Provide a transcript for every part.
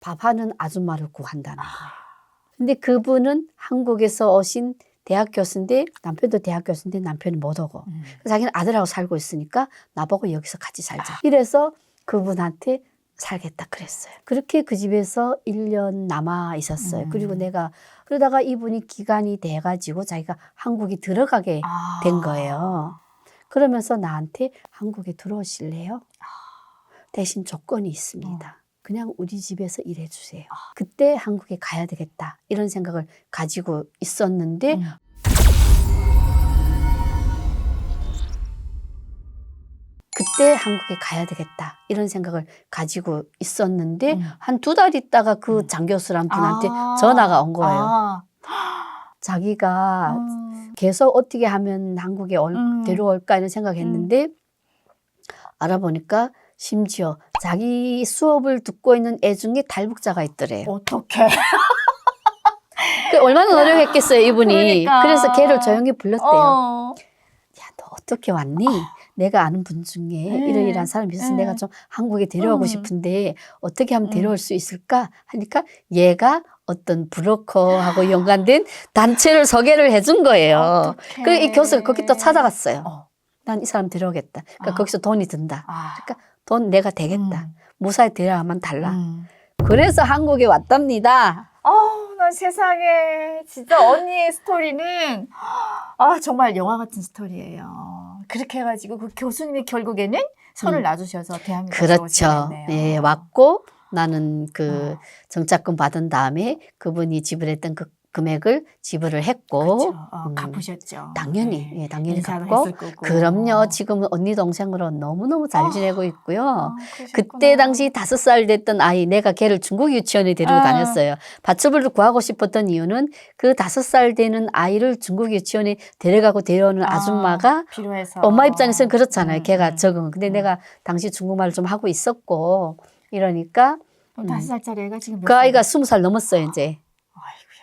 밥하는 아줌마를 구한다는 거예요. 근데 그분은 한국에서 오신 대학 교수인데 남편도 대학 교수인데 남편이 못 오고 음. 자기는 아들하고 살고 있으니까 나보고 여기서 같이 살자. 이래서 그분한테 살겠다 그랬어요. 그렇게 그 집에서 1년 남아 있었어요. 음. 그리고 내가 그러다가 이분이 기간이 돼 가지고 자기가 한국에 들어가게 아. 된 거예요. 그러면서 나한테 한국에 들어오실래요? 대신 조건이 있습니다. 그냥 우리 집에서 일해 주세요. 그때 한국에 가야 되겠다. 이런 생각을 가지고 있었는데 음. 그때 한국에 가야 되겠다. 이런 생각을 가지고 있었는데 음. 한두 달 있다가 그 음. 장 교수란 분한테 아. 전화가 온 거예요. 아. 자기가 음. 계속 어떻게 하면 한국에 올, 음. 데려올까 이런 생각했는데 알아보니까 심지어 자기 수업을 듣고 있는 애 중에 탈북자가 있더래요. 어떡해. 그 얼마나 노력했겠어요 이분이. 그러니까. 그래서 걔를 조용히 불렀대요. 어. 야 너 어떻게 왔니? 내가 아는 분 중에 네. 이러이러한 사람이 있어서 네. 내가 좀 한국에 데려오고 음. 싶은데 어떻게 하면 음. 데려올 수 있을까? 하니까 얘가 어떤 브로커하고 연관된 단체를 소개를 해준 거예요. 어떡해. 그리고 이 교수가 거기 또 찾아갔어요. 어. 난 이 사람 데려오겠다. 그러니까 아. 거기서 돈이 든다. 아. 그러니까 돈 내가 되겠다. 음. 무사히 데려가면 달라. 음. 그래서 한국에 왔답니다. 어우, 나 세상에. 진짜 언니의 스토리는, 아, 정말 영화 같은 스토리예요. 그렇게 해가지고 그 교수님이 결국에는 손을 음. 놔주셔서 대한민국에 그렇죠. 예, 왔고 나는 그 어. 정착금 받은 다음에 그분이 지불했던 그 금액을 지불을 했고 그렇죠. 어, 음, 갚으셨죠. 당연히 네. 예, 당연히 갚고. 그럼요. 지금은 언니 동생으로 너무 너무 잘 어. 지내고 있고요. 아, 그때. 당시 다섯 살 됐던 아이, 내가 걔를 중국 유치원에 데리고 아. 다녔어요. 밭주부를 구하고 싶었던 이유는 그 다섯 살 되는 아이를 중국 유치원에 데려가고 데려오는 아, 아줌마가 필요해서. 엄마 입장에서는 그렇잖아요. 음, 걔가 음. 적응. 근데 음. 내가 당시 중국말을 좀 하고 있었고 이러니까 그럼 다섯 살짜리 애가 지금 몇그 아이가? 스무 살 넘었어요, 이제.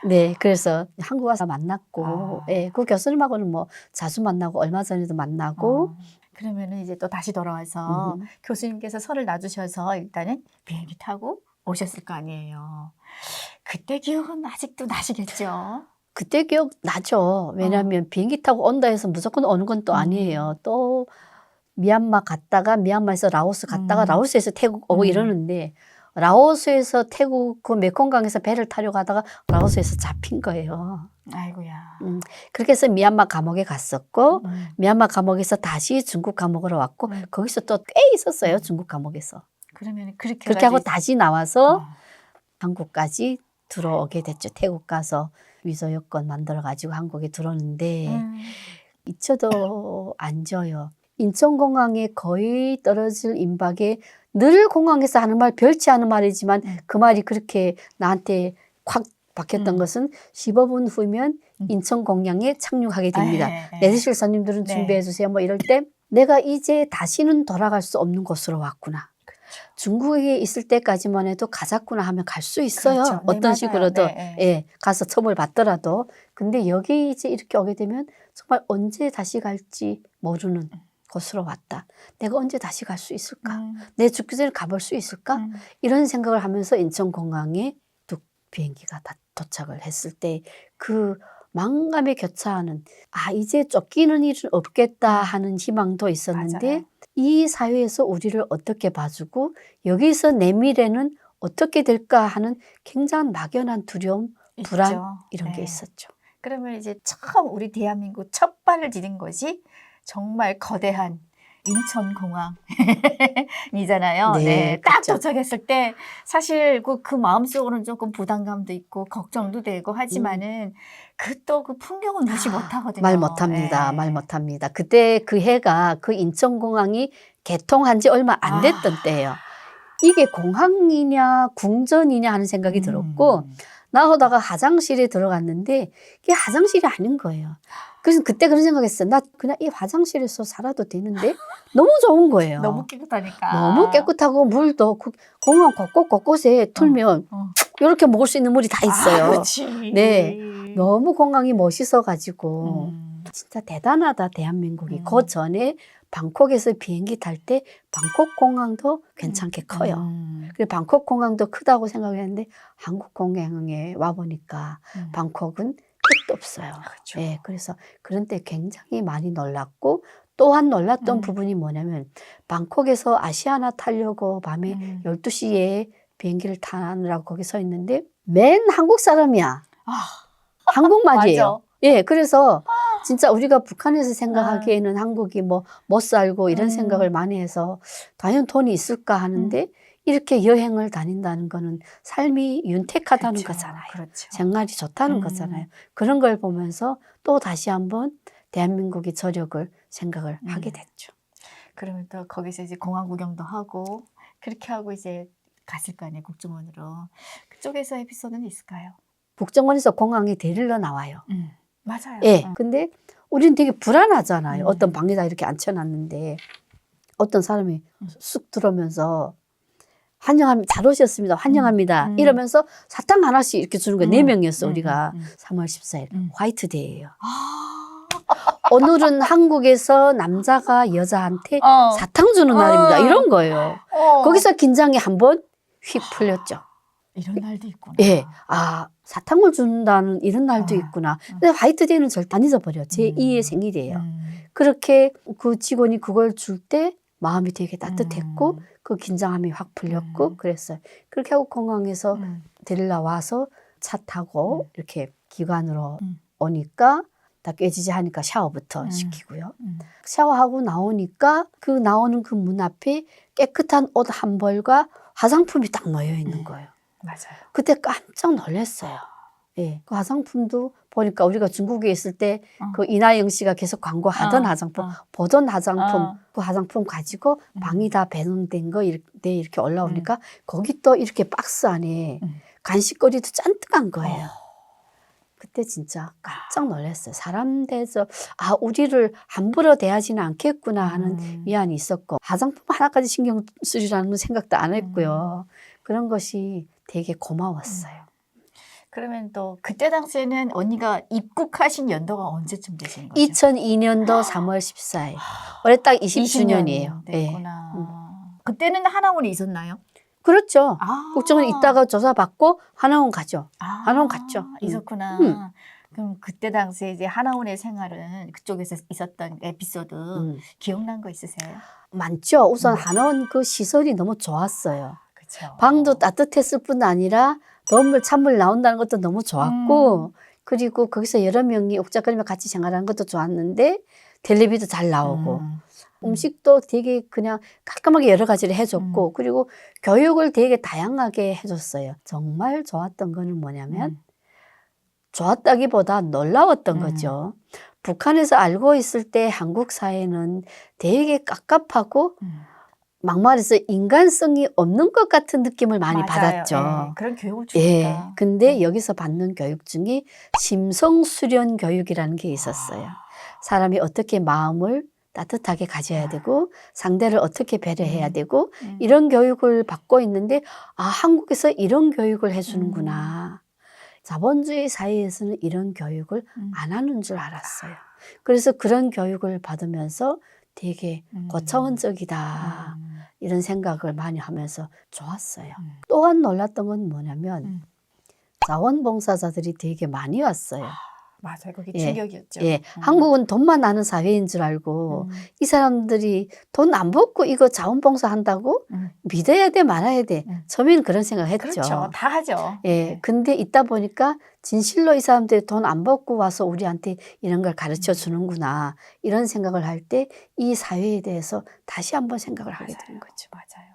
아이고야. 네, 그래서 한국 와서 만났고, 아. 예, 그 교수님하고는 뭐 자주 만나고 얼마 전에도 만나고, 어. 그러면은 이제 또 다시 돌아와서 음. 교수님께서 설을 놔주셔서 일단은 비행기 타고 오셨을 거 아니에요. 그때 기억은 아직도 나시겠죠? 그때 기억 나죠. 왜냐하면 비행기 타고 온다 해서 무조건 오는 건또 어. 음. 아니에요. 또 미얀마 갔다가 미얀마에서 라오스 갔다가 음. 라오스에서 태국 오고 음. 이러는데 라오스에서 태국 그 메콩강에서 배를 타려 가다가 라오스에서 잡힌 거예요. 아이고야. 그렇게 해서 미얀마 감옥에 갔었고 음. 미얀마 감옥에서 다시 중국 감옥으로 왔고 음. 거기서 또 꽤 있었어요. 중국 감옥에서. 그러면 그렇게 그렇게 하고 다시 나와서 어. 한국까지 들어오게 됐죠. 태국 가서 위조 여권 만들어 가지고 한국에 들어오는데 음. 잊혀도 안 져요. 인천공항에 거의 떨어질 임박에 늘 공항에서 하는 말 별치 않은 말이지만 음. 그 말이 그렇게 나한테 콱 박혔던 음. 것은 15분 후면 음. 인천 공항에 착륙하게 됩니다. 네, 네. 내리실 손님들은 네. 준비해 주세요. 뭐 이럴 때 내가 이제 다시는 돌아갈 수 없는 곳으로 왔구나. 중국에 있을 때까지만 해도 가자꾸나 하면 갈 수 있어요. 그렇죠. 네, 어떤 맞아요. 식으로도 네, 네. 예, 가서 처벌 받더라도. 근데 여기 이제 이렇게 오게 되면 정말 언제 다시 갈지 모르는 곳으로 왔다. 내가 언제 다시 갈 수 있을까? 음. 내 죽기 전에 가볼 수 있을까? 음. 이런 생각을 하면서 인천공항에 뚝 비행기가 다 도착을 했을 때 그 망감에 교차하는 아 이제 쫓기는 일은 없겠다 하는 희망도 있었는데 맞아요. 이 사회에서 우리를 어떻게 봐주고 여기서 내 미래는 어떻게 될까 하는 굉장한 막연한 두려움 불안 있죠. 이런 게 네. 있었죠. 그러면 이제 처음 우리 대한민국 첫 발을 디딘 것이 정말 거대한 인천공항이잖아요. 네, 네, 딱 그렇죠. 도착했을 때 사실 그, 그 마음속으로는 조금 부담감도 있고 걱정도 되고 하지만은 그또 그 풍경은 무시 못하거든요. 음. 말 못합니다. 네. 말 못합니다. 그때 그 해가 그 인천공항이 개통한 지 얼마 안 됐던 아. 때예요. 이게 공항이냐 궁전이냐 하는 생각이 들었고 음. 나오다가 화장실에 들어갔는데 이게 화장실이 아닌 거예요. 그래서 그때 그런 생각했어요. 나 그냥 이 화장실에서 살아도 되는데 너무 좋은 거예요. 너무 깨끗하니까. 너무 깨끗하고 물도 그 공항 곳곳 곳곳에 틀면 어. 이렇게 먹을 수 있는 물이 다 있어요. 아. 네. 너무 공항이 멋있어 가지고 음. 진짜 대단하다 대한민국이 음. 그 전에 방콕에서 비행기 탈 때 방콕 공항도 괜찮게 커요. 음. 그리고 방콕 공항도 크다고 생각했는데 한국 공항에 와 보니까 음. 방콕은 끝도 없어요. 그렇죠. 예, 그래서 그런 때 굉장히 많이 놀랐고 또한 놀랐던 음. 부분이 뭐냐면 방콕에서 아시아나 타려고 밤에 음. 12시에 비행기를 타느라고 거기 서 있는데 맨 한국 사람이야. 아, 한국말이에요. 예, 그래서 진짜 우리가 북한에서 생각하기에는 한국이 뭐 못 살고 이런 음. 생각을 많이 해서 과연 돈이 있을까 하는데 이렇게 여행을 다닌다는 거는 삶이 윤택하다는 그렇죠. 거잖아요. 그렇죠. 생활이 좋다는 음. 거잖아요. 그런 걸 보면서 또 다시 한번 대한민국의 저력을 생각을 음. 하게 됐죠. 그러면 또 거기서 이제 공항 구경도 하고 그렇게 하고 이제 갔을 거 아니에요 국정원으로 그쪽에서 에피소드는 있을까요? 국정원에서 공항에 데리러 나와요. 음. 맞아요. 예. 음. 근데 우리는 되게 불안하잖아요. 음. 어떤 방에다 이렇게 앉혀놨는데 어떤 사람이 음. 쑥 들어오면서 환영합니다. 잘 오셨습니다. 환영합니다. 음. 이러면서 사탕 하나씩 이렇게 주는 거예요. 네 음. 명이었어, 음, 우리가. 음, 음. 3월 14일. 음. 화이트데이예요. 아, 오늘은 한국에서 남자가 여자한테 어. 사탕 주는 어. 날입니다. 이런 거예요. 어. 거기서 긴장이 한번 휙 풀렸죠. 이런 날도 있구나. 예. 아, 사탕을 준다는 이런 날도 아. 있구나. 근데 화이트데이는 절대 안 잊어버려. 제 음. 2의 생일이에요. 음. 그렇게 그 직원이 그걸 줄 때 마음이 되게 따뜻했고 음. 그 긴장함이 확 풀렸고 음. 그랬어요. 그렇게 하고 공항에서 음. 데리러 와서 차 타고 음. 이렇게 기관으로 음. 오니까 다 깨지지 하니까 샤워부터 음. 시키고요. 음. 샤워하고 나오니까 그 나오는 그 문 앞에 깨끗한 옷 한 벌과 화장품이 딱 놓여 있는 음. 거예요. 맞아요. 그때 깜짝 놀랐어요. 예. 그 화장품도 보니까 우리가 중국에 있을 때 어. 그 이나영 씨가 계속 광고하던 어, 화장품, 어. 보던 화장품, 어. 그 화장품 가지고 음. 방이 다 배송된 거 이렇게, 네, 이렇게 올라오니까 거기 또 이렇게 박스 안에 음. 간식거리도 잔뜩한 거예요. 어. 그때 진짜 깜짝 놀랐어요. 사람 대해서 아 우리를 함부로 대하지는 않겠구나 하는 음. 위안이 있었고 화장품 하나까지 신경 쓰리라는 생각도 안 했고요. 음. 그런 것이 되게 고마웠어요. 그러면 또 그때 당시에는 언니가 입국하신 연도가 언제쯤 되신 거죠? 2002년도 3월 14일. 올해 딱 20주년이에요. 예. 됐구나. 그때는 하나원에 있었나요? 그렇죠. 아. 국정원 있다가 조사받고 하나원 가죠. 아, 하나원 갔죠. 음. 있었구나. 음. 그럼 그때 당시에 이제 하나원의 생활은 그쪽에서 있었던 에피소드 음. 기억난 거 있으세요? 많죠. 우선 음. 하나원 그 시설이 너무 좋았어요. 그렇죠. 방도 따뜻했을 뿐 아니라 너물 찬물 나온다는 것도 너무 좋았고 음. 그리고 거기서 여러 명이 옥자거리며 같이 생활하는 것도 좋았는데 텔레비도 잘 나오고 음. 음식도 되게 그냥 깔끔하게 여러 가지를 해줬고 음. 그리고 교육을 되게 다양하게 해줬어요. 정말 좋았던 거는 뭐냐면 음. 좋았다기보다 놀라웠던 음. 거죠. 북한에서 알고 있을 때 한국 사회는 되게 깝깝하고 음. 막말해서 인간성이 없는 것 같은 느낌을 많이 맞아요. 받았죠. 예, 그런 교육을 예. 주니까. 근데 여기서 받는 교육 중에 심성 수련 교육이라는 게 있었어요. 아. 사람이 어떻게 마음을 따뜻하게 가져야 되고 상대를 어떻게 배려해야 음. 되고 음. 이런 교육을 받고 있는데 아 한국에서 이런 교육을 해주는구나. 자본주의 사회에서는 이런 교육을 음. 안 하는 줄 알았어요. 그래서 그런 교육을 받으면서 되게 음. 고차원적이다 음. 이런 생각을 많이 하면서 좋았어요. 음. 또한 놀랐던 건 뭐냐면 음. 자원봉사자들이 되게 많이 왔어요. 맞아요. 그게 예. 충격이었죠. 예, 음. 한국은 돈만 나는 사회인 줄 알고 음. 이 사람들이 돈안 받고 이거 자원봉사 한다고 음. 믿어야 돼 말아야 돼. 음. 처음에는 그런 생각했죠. 그렇죠. 다 하죠. 예, 네. 근데 있다 보니까 진실로 이 사람들이 돈안 받고 와서 우리한테 이런 걸 가르쳐 음. 주는구나 이런 생각을 할 때 이 사회에 대해서 다시 한번 생각을 하게 되는 거죠. 맞아요.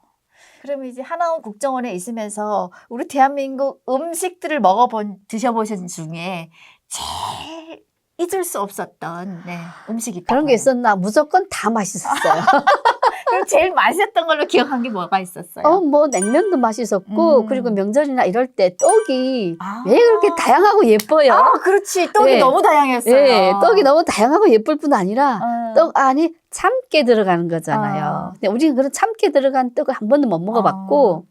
그러면 이제 하나원 국정원에 있으면서 우리 대한민국 음식들을 먹어본 드셔보신 중에 제일 잊을 수 없었던 네, 음식이 그런 게. 있었나? 무조건 다 맛있었어요. 그럼 제일 맛있었던 걸로 기억한 게 뭐가 있었어요? 어, 뭐 냉면도 맛있었고 음. 그리고 명절이나 이럴 때 떡이 아. 왜 그렇게 다양하고 예뻐요? 아, 그렇지. 떡이 예. 너무 다양했어요. 예, 떡이 너무 다양하고 예쁠 뿐 아니라 어. 떡 안에 참깨 들어가는 거잖아요. 어. 근데 우리는 그런 참깨 들어간 떡을 한 번도 못 먹어봤고 어.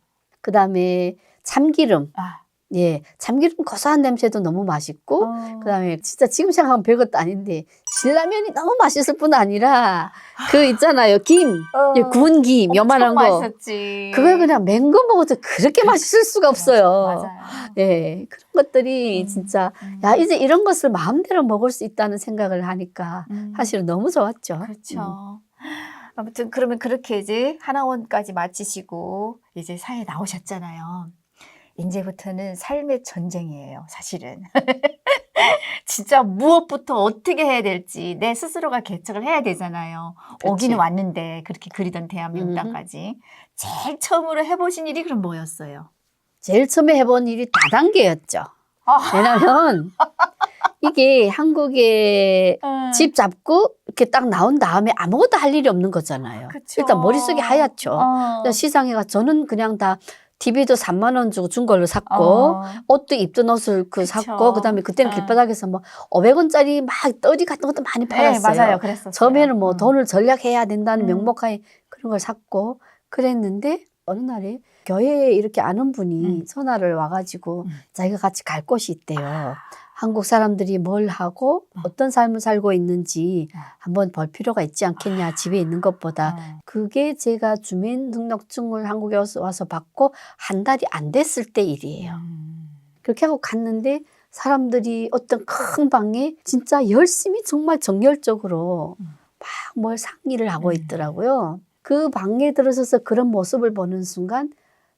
그다음에 참기름 아, 예, 참기름 고소한 냄새도 너무 맛있고 어. 그다음에 진짜 지금 생각하면 별것도 아닌데 신라면이 너무 맛있을 뿐 아니라 그 있잖아요 김 어. 예, 구운 김 요만한 거 맛있었지. 그걸 그냥 맹거 먹어도 그렇게 맛있을 수가 없어요. 맞아요. 예 그런 것들이 음. 진짜 음. 야 이제 이런 것을 마음대로 먹을 수 있다는 생각을 하니까 음. 사실은 너무 좋았죠. 음. 그렇죠. 아무튼 그러면 그렇게 이제 하나원까지 마치시고 이제 사회에 나오셨잖아요. 이제부터는 삶의 전쟁이에요, 사실은. 진짜 무엇부터 어떻게 해야 될지 내 스스로가 개척을 해야 되잖아요. 그치. 오기는 왔는데 그렇게 그리던 대한민국 음. 땅까지. 제일 처음으로 해보신 일이 그럼 뭐였어요? 제일 처음에 해본 일이 다단계였죠. 아. 왜냐면 이게 한국에 집 잡고 이렇게 딱 나온 다음에 아무것도 할 일이 없는 거잖아요. 그쵸. 일단 머릿속이 하얗죠. 어. 시장에 가 저는 그냥 다 TV도 3만 원 주고 준 걸로 샀고 어. 옷도 입던 옷을 그 그쵸. 샀고 그다음에 그때는 어. 길바닥에서 뭐 500원짜리 막 떠리 같은 것도 많이 네, 팔았어요. 맞아요. 그랬었어요. 처음에는 뭐 음. 돈을 전략해야 된다는 음. 명목하에 그런 걸 샀고 그랬는데 어느 날에 교회에 이렇게 아는 분이 음. 전화를 와가지고 음. 자기가 같이 갈 곳이 있대요. 한국 사람들이 뭘 하고 어. 어떤 삶을 살고 있는지 어. 한번 볼 필요가 있지 않겠냐 집에 있는 것보다 어. 그게 제가 주민등록증을 한국에 와서, 받고 한 달이 안 됐을 때 일이에요. 음. 그렇게 하고 갔는데 사람들이 어떤 큰 방에 진짜 열심히 정말 정열적으로 음. 막뭘 상의를 하고 음. 있더라고요. 그 방에 들어서서 그런 모습을 보는 순간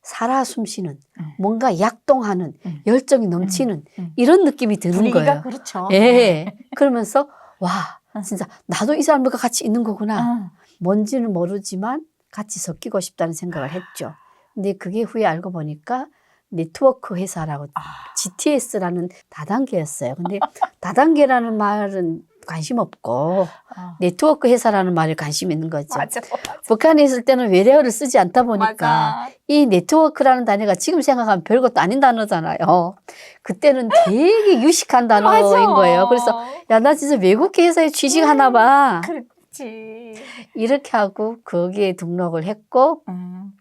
살아 숨쉬는 음. 뭔가 약동하는 음. 열정이 넘치는 음. 이런 느낌이 드는 분위기가 거예요. 그렇죠. 예. 그러면서 와 음. 진짜 나도 이 사람들과 같이 있는 거구나. 어. 뭔지는 모르지만 같이 섞이고 싶다는 생각을 했죠. 근데 그게 후에 알고 보니까 네트워크 회사라고 아. GTS라는 다단계였어요. 근데 다단계라는 말은 관심 없고 어. 네트워크 회사라는 말에 관심 있는 거죠. 맞아. 북한에 있을 때는 외래어를 쓰지 않다 보니까 맞아. 이 네트워크라는 단어가 지금 생각하면 별것도 아닌 단어잖아요. 그때는 되게 유식한 단어인 맞아. 거예요. 그래서 야 나 진짜 외국 회사에 취직하나 봐. 그렇지. 이렇게 하고 거기에 등록을 했고 음.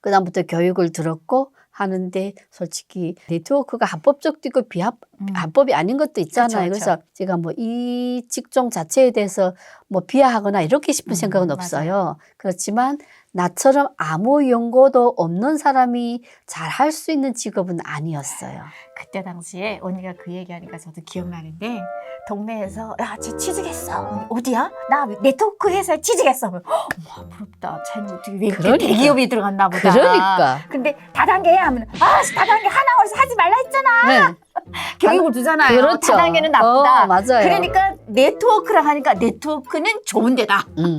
그다음부터 교육을 들었고 하는데 솔직히 네트워크가 합법적도 있고 비합 음. 합법이 아닌 것도 있잖아요. 그쵸, 그쵸. 그래서 제가 뭐 이 직종 자체에 대해서 뭐 비하하거나 이렇게 싶은 음, 생각은 맞아요. 없어요. 그렇지만 나처럼 아무 연고도 없는 사람이 잘 할 수 있는 직업은 아니었어요. 그때 당시에 언니가 그 얘기하니까 저도 기억나는데 동네에서 야 쟤 취직했어 언니, 어디야? 나 네트워크 회사에 취직했어 그러면, "헉, 어머 부럽다 쟤는 어떻게 왜 이렇게 그러니까. 대기업이 들어갔나 보다 그러니까. 근데 다단계 하면 아 다단계 하나원에서 하지 말라 했잖아 네. 교육을 두잖아요 그렇죠. 다단계는 나쁘다 어, 맞아요. 그러니까 네트워크라 하니까 네트워크는 좋은 데다 음.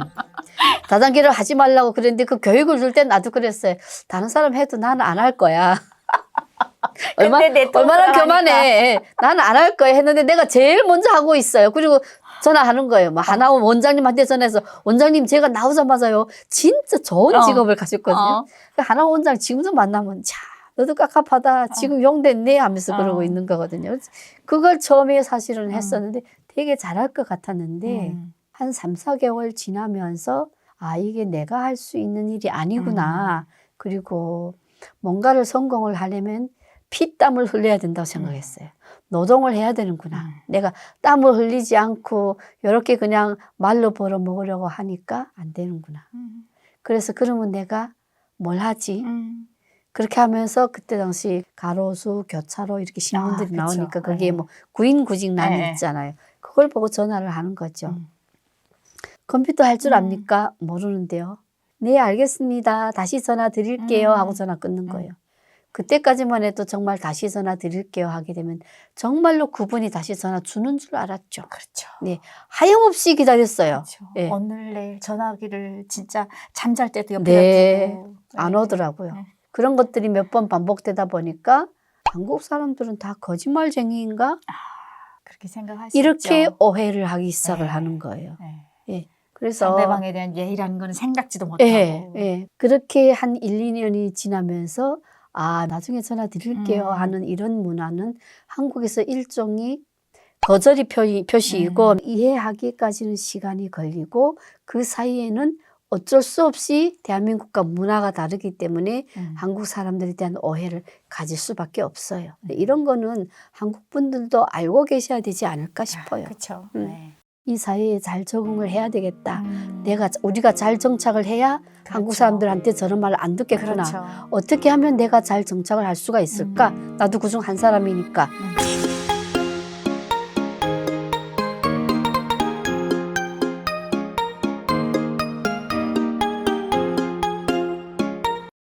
다단계를 하지 말라고 그랬는데 그 교육을 줄때 나도 그랬어요. 다른 사람 해도 나는 안 할 거야. 얼마, 얼마나. 교만해. 나는 안 할 거야 했는데 내가 제일 먼저 하고 있어요. 그리고 전화하는 거예요. 뭐 하나원 원장님한테 전화해서 원장님 제가 나오자마자요. 진짜 좋은 어. 직업을 가졌거든요. 어. 그 하나원 원장 지금도 만나면 자 너도 깝깝하다. 지금 용 됐네 하면서 그러고 어. 있는 거거든요. 그걸 처음에 사실은 했었는데 되게 잘할 것 같았는데 음. 한 3, 4개월 지나면서 아, 이게 내가 할 수 있는 일이 아니구나. 그리고 뭔가를 성공을 하려면 피땀을 흘려야 된다고 생각했어요. 노동을 해야 되는구나. 음. 내가 땀을 흘리지 않고 이렇게 그냥 말로 벌어 먹으려고 하니까 안 되는구나. 음. 그래서 그러면 내가 뭘 하지? 음. 그렇게 하면서 그때 당시 가로수, 교차로 이렇게 신문들이 아. 나오니까 그게 네. 뭐 구인 구직 난이 네. 있잖아요. 그걸 보고 전화를 하는 거죠. 음. 컴퓨터 할줄 음. 압니까? 모르는데요. 네, 알겠습니다. 다시 전화 드릴게요. 음. 하고 전화 끊는 음. 거예요. 그때까지만 해도 정말 다시 전화 드릴게요. 하게 되면 정말로 그분이 다시 전화 주는 줄 알았죠. 그렇죠. 네. 하염없이 기다렸어요. 그렇죠. 예. 오늘 내일 전화기를 진짜 잠잘 때도 옆에 네. 두고 안 네. 오더라고요. 네. 그런 것들이 몇 번 반복되다 보니까 한국 사람들은 다 거짓말쟁이인가? 그렇게 생각할 수 이렇게. 오해를 하기 시작을 네. 하는 거예요. 네. 그래서 상대방에 대한 예의라는 거는 생각지도 못하고 예, 예. 그렇게 한 1, 2년이 지나면서 아, 나중에 전화 드릴게요 음. 하는 이런 문화는 한국에서 일종의 거절이 표, 표시이고 음. 이해하기까지는 시간이 걸리고 그 사이에는 어쩔 수 없이 대한민국과 문화가 다르기 때문에 음. 한국 사람들에 대한 오해를 가질 수밖에 없어요. 근데 이런 거는 한국 분들도 알고 계셔야 되지 않을까 싶어요. 그렇죠. 음. 네. 이 사회에 잘 적응을 해야 되겠다. 음. 내가 우리가 잘 정착을 해야 한국 그렇죠. 사람들한테 저런 말을 안 듣겠구나. 그렇죠. 어떻게 하면 내가 잘 정착을 할 수가 있을까? 나도 그중 한 사람이니까 음.